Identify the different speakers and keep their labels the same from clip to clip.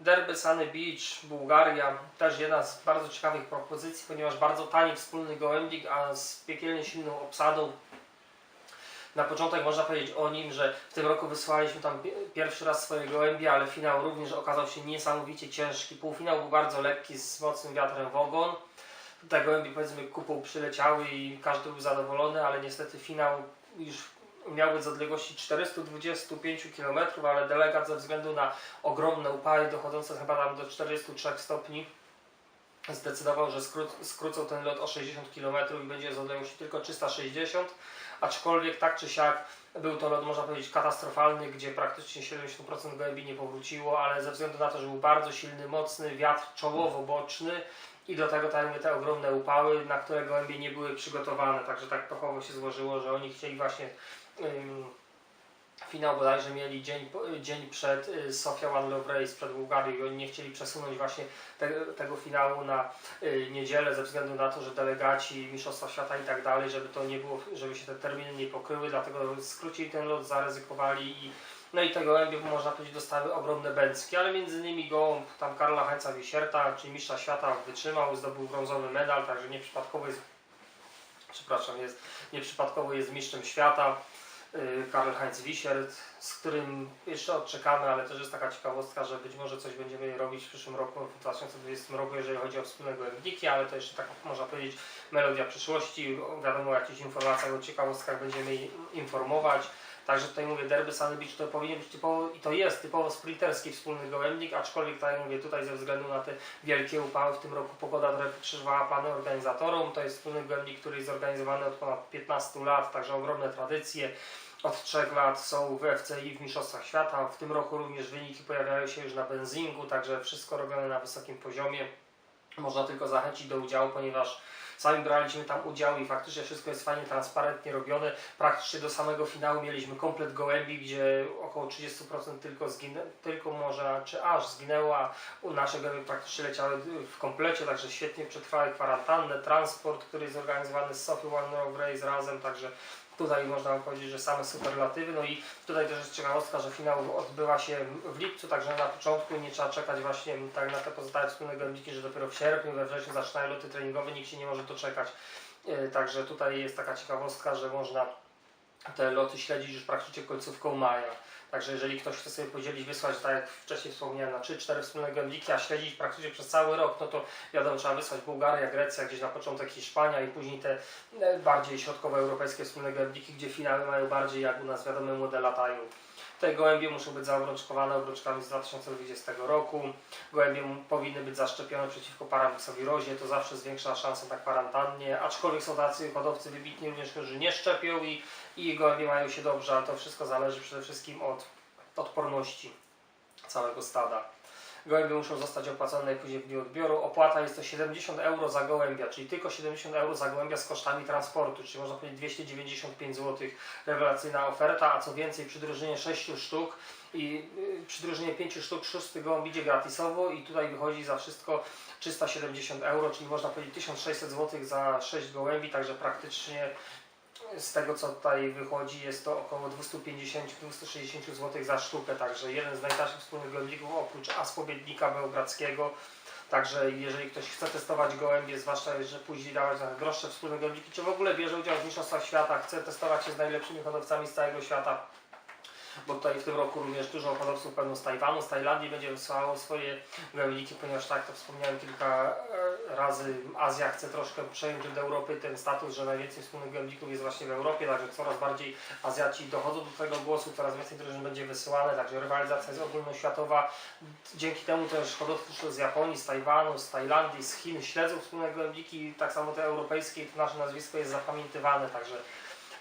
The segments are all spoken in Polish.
Speaker 1: Derby Sunny Beach, Bułgaria, też jedna z bardzo ciekawych propozycji, ponieważ bardzo tani wspólny gołębnik, a z piekielnie silną obsadą. Na początek można powiedzieć o nim, że w tym roku wysłaliśmy tam pi- pierwszy raz swoje gołębie, ale finał również okazał się niesamowicie ciężki. Półfinał był bardzo lekki, z mocnym wiatrem w ogon. Te gołębie powiedzmy kupą przyleciały i każdy był zadowolony, ale niestety finał już miał być z odległości 425 km, ale delegat ze względu na ogromne upały dochodzące chyba tam do 43 stopni zdecydował, że skró- skrócą ten lot o 60 km i będzie z odległości tylko 360, aczkolwiek tak czy siak był to lot, można powiedzieć, katastrofalny, gdzie praktycznie 70% gołębi nie powróciło, ale ze względu na to, że był bardzo silny, mocny wiatr czołowo-boczny i do tego tak te ogromne upały, na które gołębie nie były przygotowane, także tak pechowo się złożyło, że oni chcieli właśnie finał bodajże mieli dzień, dzień przed y, Sofia One Love Race, przed Bułgarią i oni nie chcieli przesunąć właśnie te, tego finału na y, niedzielę ze względu na to, że delegaci Mistrzostwa Świata i tak dalej, żeby to nie było, żeby się te terminy nie pokryły, dlatego skrócili ten lot, zaryzykowali i no i te gołębie, można powiedzieć, dostały ogromne bęcki, ale między innymi gołąb tam Karla Heinza Wisierta, czyli mistrza świata wytrzymał, zdobył brązowy medal, także nieprzypadkowo jest, przepraszam, jest, nieprzypadkowo jest mistrzem świata. Y, Karl Heinz Wisiert, z którym jeszcze odczekamy, ale też jest taka ciekawostka, że być może coś będziemy robić w przyszłym roku, w 2020 roku, jeżeli chodzi o wspólne gołębniki, ale to jeszcze tak można powiedzieć melodia przyszłości. Wiadomo o jakichś informacjach, o ciekawostkach będziemy informować. Także tutaj mówię, Derby Sunny Beach to powinien być typowo, i to jest typowo sprinterski wspólny gołębnik, aczkolwiek tak jak mówię, tutaj ze względu na te wielkie upały w tym roku pogoda trochę krzyżowała plany organizatorom. To jest wspólny gołębnik, który jest zorganizowany od ponad 15 lat, także ogromne tradycje. Od 3 lat są w FCI w Mistrzostwach Świata. W tym roku również wyniki pojawiają się już na benzingu, także wszystko robione na wysokim poziomie. Można tylko zachęcić do udziału, ponieważ sami braliśmy tam udział i faktycznie wszystko jest fajnie, transparentnie robione. Praktycznie do samego finału mieliśmy komplet gołębi, gdzie około 30% tylko zginę, tylko może, czy aż zginęło, a u nasze gołębie praktycznie leciały w komplecie, także świetnie przetrwały kwarantannę, transport, który jest organizowany z Sophie One Rock Race razem, także Tutaj można powiedzieć, że same superlatywy. No i tutaj też jest ciekawostka, że finał odbywa się w lipcu, także na początku nie trzeba czekać właśnie tak na te pozostałe wspólne gołębniki, że dopiero w sierpniu, we wrześniu zaczynają loty treningowe, nikt się nie może doczekać. Yy, Także tutaj jest taka ciekawostka, że można te loty śledzić już praktycznie końcówką maja. Także jeżeli ktoś chce sobie podzielić, wysłać, tak jak wcześniej wspomniałem, na 3-4 wspólne gołębniki, a śledzić praktycznie przez cały rok, no to wiadomo, trzeba wysłać Bułgaria, Grecja, gdzieś na początek Hiszpania i później te e, bardziej środkowoeuropejskie wspólne gołębniki, gdzie finały mają bardziej, jak u nas wiadomo, młode latają. Te gołębie muszą być zaobrączkowane obrączkami z 2020 roku. Gołębie powinny być zaszczepione przeciwko paramyksowirozie, to zawsze zwiększa szanse na kwarantannie, aczkolwiek są tacy hodowcy wybitni również, którzy nie szczepią i, i gołębie mają się dobrze, ale to wszystko zależy przede wszystkim od odporności całego stada. Gołębie muszą zostać opłacone najpóźniej w dniu odbioru. Opłata jest to 70 euro za gołębia, czyli tylko 70 euro za gołębia z kosztami transportu, czyli można powiedzieć 295 zł. Rewelacyjna oferta, a co więcej przy drużynie 6 sztuk i y, przy drużynie 5 sztuk szósty gołąb idzie gratisowo i tutaj wychodzi za wszystko 370 euro, czyli można powiedzieć 1600 zł za 6 gołębi, także praktycznie z tego co tutaj wychodzi jest to około 250-260 zł za sztukę, także jeden z najtańszych wspólnych gołębników oprócz Aspobiednika Beogradzkiego. Także jeżeli ktoś chce testować gołębie, zwłaszcza że później dawać na droższe wspólne gołębniki, czy w ogóle bierze udział w mistrzostwach świata, chce testować się z najlepszymi hodowcami z całego świata, bo tutaj w tym roku również dużo hodowców pewno z Tajwanu, z Tajlandii będzie wysyłało swoje gołębniki, ponieważ tak to wspomniałem kilka e, razy, Azja chce troszkę przejąć od Europy ten status, że najwięcej wspólnych gołębników jest właśnie w Europie, także coraz bardziej Azjaci dochodzą do tego głosu, coraz więcej drużyn będzie wysyłane, także rywalizacja jest ogólnoświatowa. Dzięki temu też hodowcy z Japonii, z Tajwanu, z Tajlandii, z Chin śledzą wspólne gołębniki, tak samo te europejskie, to nasze nazwisko jest zapamiętywane, także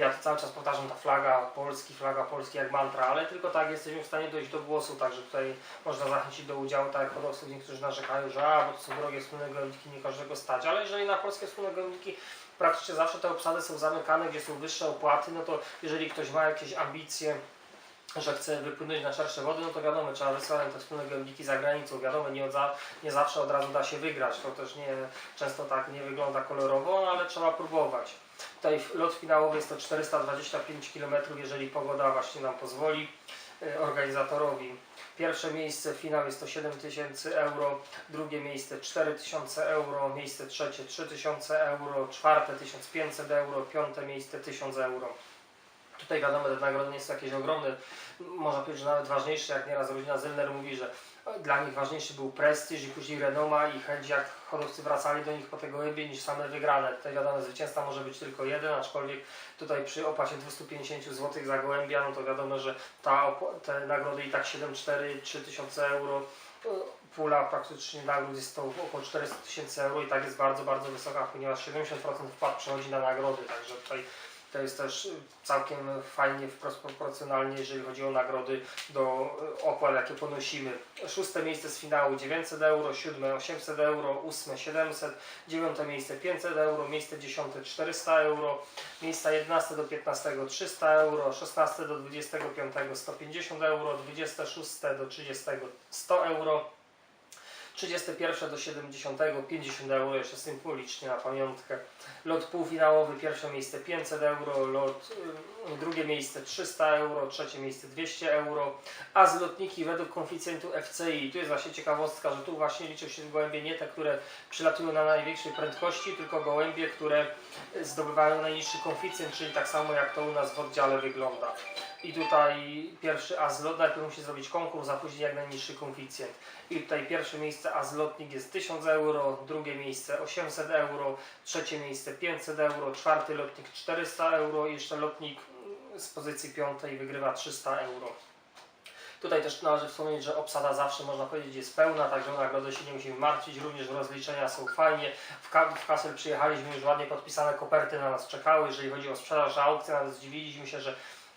Speaker 1: ja cały czas powtarzam, ta flaga Polski, flaga Polski jak mantra, ale tylko tak jesteśmy w stanie dojść do głosu, także tutaj można zachęcić do udziału, tak jak hodowców niektórzy narzekają, że a, bo to są drogie wspólne gołębniki, nie każdego stać, ale jeżeli na polskie wspólne gołębniki praktycznie zawsze te obsady są zamykane, gdzie są wyższe opłaty, no to jeżeli ktoś ma jakieś ambicje, że chce wypłynąć na szersze wody, no to wiadomo, trzeba wysłać te wspólne gołębniki za granicą. Wiadomo, nie, od za, nie zawsze od razu da się wygrać. To też nie, często tak nie wygląda kolorowo, ale trzeba próbować. Tutaj lot finałowy jest to 425 km, jeżeli pogoda właśnie nam pozwoli. y, organizatorowi. Pierwsze miejsce, finał jest to 7000 euro, drugie miejsce 4000 euro, miejsce trzecie 3000 euro, czwarte 1500 euro, piąte miejsce 1000 euro. Tutaj wiadomo, te nagrody nie są jakieś ogromne, można powiedzieć, że nawet ważniejsze, jak nieraz rodzina Zellner mówi, że dla nich ważniejszy był prestiż i później renoma i chęć, jak hodowcy wracali do nich po tego gołębie niż same wygrane. Tutaj wiadomo, zwycięzca może być tylko jeden, aczkolwiek tutaj przy opłacie 250 zł za gołębia, no to wiadomo, że ta, te nagrody i tak 7-4, 3000 euro, y, pula praktycznie nagród jest to około 400 tysięcy euro i tak jest bardzo, bardzo wysoka, ponieważ 70% wpłat przechodzi na nagrody, także tutaj to jest też całkiem fajnie wprost proporcjonalnie, jeżeli chodzi o nagrody do y, opłat, jakie ponosimy. Szóste miejsce z finału 900 euro, siódme 800 euro, ósme 700, dziewiąte miejsce 500 euro, miejsce dziesiąte 400 euro, miejsca 11 do 15 300 euro, 16 do 25 150 euro, 26 do 30 100 euro. 31 do 70 50 euro, jeszcze symbolicznie na pamiątkę. Lot półfinałowy, pierwsze miejsce 500 euro, lot y, drugie miejsce 300 euro, trzecie miejsce 200 euro, a zlotniki według koeficjentu FCI, tu jest właśnie ciekawostka, że tu właśnie liczą się gołębie nie te, które przylatują na największej prędkości, tylko gołębie, które zdobywają najniższy koeficjent, czyli tak samo jak to u nas w oddziale wygląda. I tutaj pierwszy azlot, najpierw musi zrobić konkurs, a później jak najniższy koeficjent. I tutaj pierwsze miejsce azlotnik jest 1000 euro, drugie miejsce 800 euro, trzecie miejsce 500 euro, czwarty lotnik 400 euro i jeszcze lotnik z pozycji piątej wygrywa 300 euro. Tutaj też należy wspomnieć, że obsada zawsze można powiedzieć jest pełna, także o nagrodę się nie musimy martwić. Również rozliczenia są fajnie. W Kassel przyjechaliśmy, już ładnie podpisane koperty na nas czekały. Jeżeli chodzi o sprzedaż, aukcję, nawet zdziwiliśmy się, że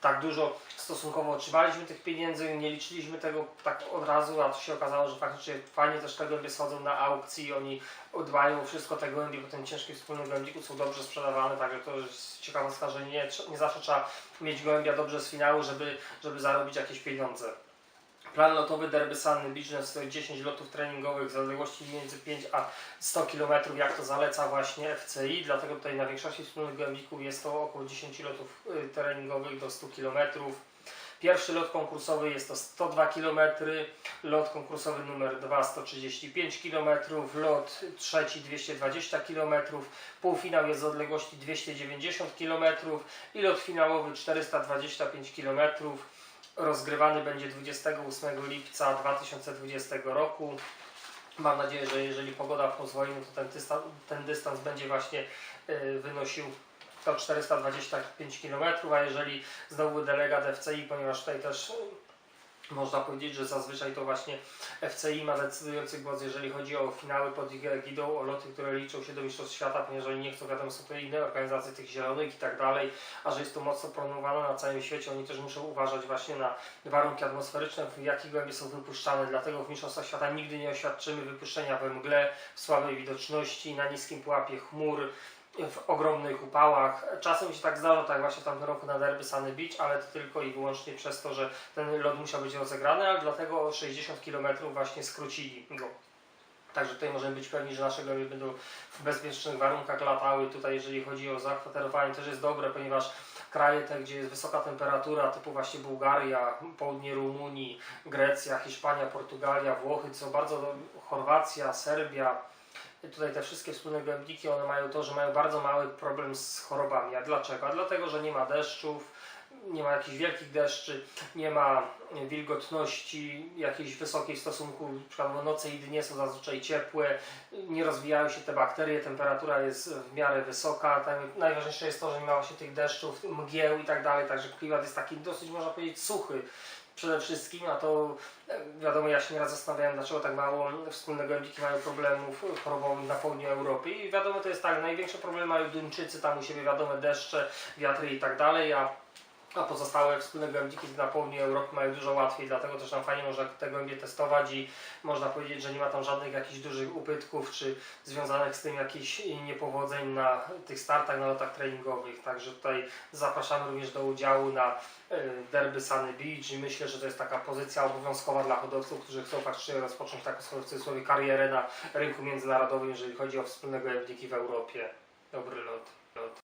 Speaker 1: tak dużo stosunkowo otrzymaliśmy tych pieniędzy, nie liczyliśmy tego tak od razu, a to się okazało, że faktycznie fajnie też te gołębie schodzą na aukcji, oni dbają o wszystko, te gołębie po tym ciężkim wspólnym gołębiku są dobrze sprzedawane, także to jest ciekawostka, że nie, nie zawsze trzeba mieć gołębia dobrze z finału, żeby, żeby zarobić jakieś pieniądze. Plan lotowy Derby Sunny Business to 10 lotów treningowych z odległości między 5 a 100 km, jak to zaleca właśnie FCI, dlatego tutaj na większości wspólnych gołębików jest to około 10 lotów y, treningowych do 100 km. Pierwszy lot konkursowy jest to 102 km, lot konkursowy numer 2 135 km, lot trzeci 220 km, półfinał jest z odległości 290 km i lot finałowy 425 km. Rozgrywany będzie 28 lipca 2020 roku. Mam nadzieję, że jeżeli pogoda pozwoli, no to ten dystans, ten dystans będzie właśnie y, wynosił to 425 km, a jeżeli znowu delegat FCI, ponieważ tutaj też można powiedzieć, że zazwyczaj to właśnie FCI ma decydujący głos, jeżeli chodzi o finały pod ich egidą, o loty, które liczą się do Mistrzostw Świata, ponieważ oni nie chcą, wiadomo, są to inne organizacje tych zielonych i tak dalej, a że jest to mocno promowane na całym świecie, oni też muszą uważać właśnie na warunki atmosferyczne, w jakich gołębie są wypuszczane, dlatego w Mistrzostwach Świata nigdy nie oświadczymy wypuszczenia we mgle, w słabej widoczności, na niskim pułapie chmur, w ogromnych upałach. Czasem się tak zdarza, tak właśnie w tamtym roku na Derby Sunny Beach, ale to tylko i wyłącznie przez to, że ten lot musiał być rozegrany, ale dlatego o 60 km właśnie skrócili go. Także tutaj możemy być pewni, że nasze goły będą w bezpiecznych warunkach latały. Tutaj jeżeli chodzi o zakwaterowanie też jest dobre, ponieważ kraje te, gdzie jest wysoka temperatura, typu właśnie Bułgaria, południe Rumunii, Grecja, Hiszpania, Portugalia, Włochy, co bardzo Chorwacja, Serbia, tutaj te wszystkie wspólne gołębniki, one mają to, że mają bardzo mały problem z chorobami. A dlaczego? A dlatego, że nie ma deszczów, nie ma jakichś wielkich deszczy, nie ma wilgotności jakiejś wysokiej w stosunku, przykładowo noce i dnie są zazwyczaj ciepłe, nie rozwijają się te bakterie, temperatura jest w miarę wysoka. Najważniejsze jest to, że nie ma właśnie tych deszczów, mgieł i tak dalej, także klimat jest taki dosyć, można powiedzieć, suchy przede wszystkim, a to e, wiadomo, ja się nieraz zastanawiałem, dlaczego tak mało wspólne gołębniki mają problemów chorobowych na południu Europy i wiadomo, to jest tak, największe problemy mają Duńczycy, tam u siebie wiadomo deszcze, wiatry i tak dalej, a a pozostałe wspólne gołębniki na południu Europy mają dużo łatwiej, dlatego też tam fajnie można te gołębie testować i można powiedzieć, że nie ma tam żadnych jakichś dużych ubytków, czy związanych z tym jakichś niepowodzeń na tych startach, na lotach treningowych. Także tutaj zapraszamy również do udziału na e, Derby Sunny Beach i myślę, że to jest taka pozycja obowiązkowa dla hodowców, którzy chcą faktycznie rozpocząć taką w cudzysłowie karierę na rynku międzynarodowym, jeżeli chodzi o wspólne gołębniki w Europie. Dobry lot. lot.